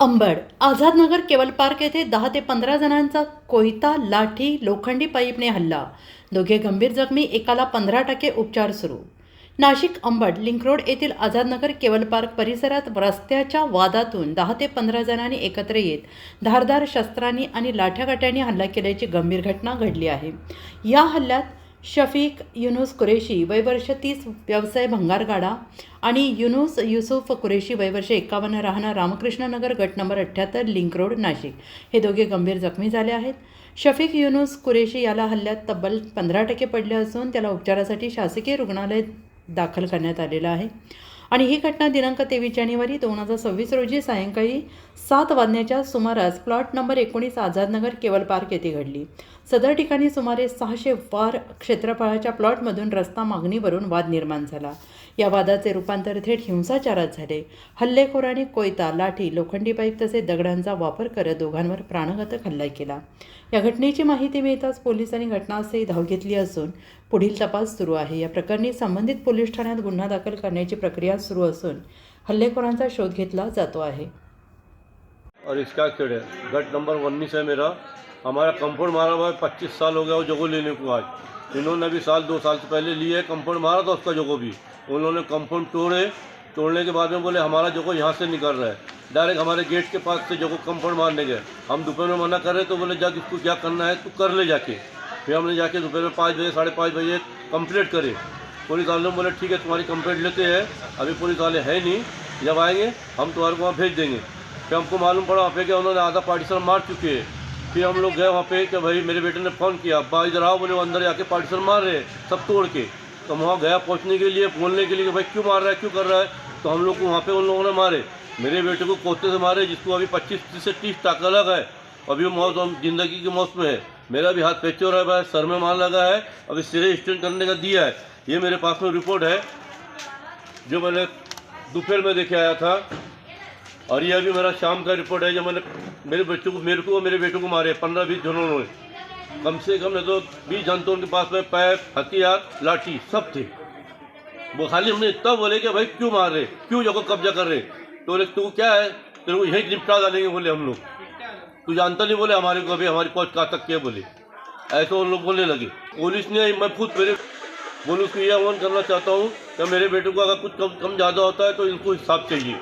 अंबड आझादनगर केवल पार्क येथे दहा ते पंधरा जणांचा कोयता लाठी लोखंडी पाईपने हल्ला. दोघे गंभीर जखमी एकाला पंधरा टक्के उपचार सुरू. नाशिक अंबड लिंक रोड येथील आझादनगर केवल पार्क परिसरात रस्त्याच्या वादातून दहा ते पंधरा जणांनी एकत्र येत धारदार शस्त्रांनी आणि लाठ्याकाट्यांनी हल्ला केल्याची गंभीर घटना घडली आहे. या हल्ल्यात शफीक युनुस कुरेशी वयवर्ष तीस व्यवसाय भंगारगाडा आणि युनुस युसुफ कुरेशी वयवर्ष एकावन्न राहणार रामकृष्णनगर गट नंबर अठ्ठ्याहत्तर लिंक रोड नाशिक. हे दोघे गंभीर जखमी झाले आहेत. शफीक युनुस कुरेशी याला हल्ल्यात तब्बल पंधरा टक्के पडले असून त्याला उपचारासाठी शासकीय रुग्णालयात दाखल करण्यात आलेलं आहे. आणि ही घटना दिनांक तेवीस जानेवारी दोन हजार सव्वीस रोजी सायंकाळी सात वाजण्याच्या सुमारास प्लॉट नंबर एकोणीस आझादनगर केवल पार्क येथे घडली. सदर ठिकाणी सुमारे सहाशे वार क्षेत्रफळाच्या प्लॉटमधून रस्ता मागणीवरून वाद निर्माण झाला. या वादाचे रूपांतर थेट हिंसाचारात झाले. हल्लेखोरांनी कोयता लाठी लोखंडी पाईप तसेच दगडांचा वापर करत दोघांवर प्राणघातक हल्ला केला. या घटनेची माहिती मिळताच पोलिसांनी घटनास्थळी धाव घेतली असून पुढील तपास सुरू आहे. या प्रकरणी संबंधित पोलीस ठाण्यात गुन्हा दाखल करण्याची प्रक्रिया सुरू असून हल्लेखोरांचा शोध घेतला जातो आहे. और इसका खेड़ है गट नंबर उन्नीस है मेरा। हमारा कंपाउंड मारा हुआ है, पच्चीस साल हो गया वो जगह लेने को आज। इन्होंने भी साल, दो साल से पहले लिए है, कंपाउंड मारा था उसका जगह भी। उन्होंने कंपाउंड तोड़े, तोड़ने के बाद में बोले, हमारा जगह यहाँ से निकल रहा है। डायरेक्ट हमारे गेट के पास से जगह कंपाउंड मारने गए। हम दोपहर में मना कर रहे तो बोले जा इसको क्या करना है, तू कर ले जाके। फिर हमने जाके दोपहर में पाँच बजे, साढ़े पाँच बजे कंप्लीट करे। पुलिस वाले ने बोले, ठीक है, तुम्हारी कंप्लेंट लेते हैं। अभी पुलिस वाले है नहीं। जब आएँगे, हम तुम्हारे को वहाँ भेज देंगे। फिर हमको मालूम पड़ा, वहाँ पे कि उन्होंने आधा पार्टीशन मार चुके हैं। फिर हम लोग गए वहाँ पे कि भाई मेरे बेटे ने फ़ोन किया, अब्बा, इधर आओ बोले, वो अंदर जाके पार्टीशन मार रहे सब तोड़ के। तो हम वहाँ गया पहुँचने के लिए, बोलने के लिए कि भाई, क्यों मार रहा है, क्यों कर रहा है? तो हम लोग को वहाँ पे उन लोगों ने मारे। मेरे बेटे को कोते से मारे, जिसको अभी पच्चीस से तीस टाका लगा है। अभी वो मौत ज़िंदगी की मौत में है। मेरा भी हाथ फ्रैक्चर हो रहा है, सर में मार लगा है, अभी सिरे स्टेंट करने का दिया है। ये मेरे पास में रिपोर्ट है, जो मैंने दोपहर में देखे आया था। और ये अभी मेरा शाम का रिपोर्ट है जो मैंने मेरे बच्चों को, मेरे को, मेरे बेटों को मारे, पंद्रह, बीस जनों ने। कम से कम नहीं तो बीस जन तो उनके पास में पैप हथियार, लाठी सब थे। वो खाली हमने इतना बोले कि भाई, क्यों मार रहे? क्यों जगह कब्जा कर रहे? तो बोले, तू क्या है? तेरे को यही निपटा डालेंगे, बोले हम लोग। तू जानता नहीं? बोले, हमारे को अभी हमारी पहुँच कहाँ तक क्या बोले। ऐसे उन लोग बोलने लगे। पुलिस ने, मैं खुद मेरे पुलिस को यह आह्वान करना चाहता हूँ कि मेरे बेटे को अगर कुछ कम कम ज़्यादा होता है तो इनको हिसाब चाहिए।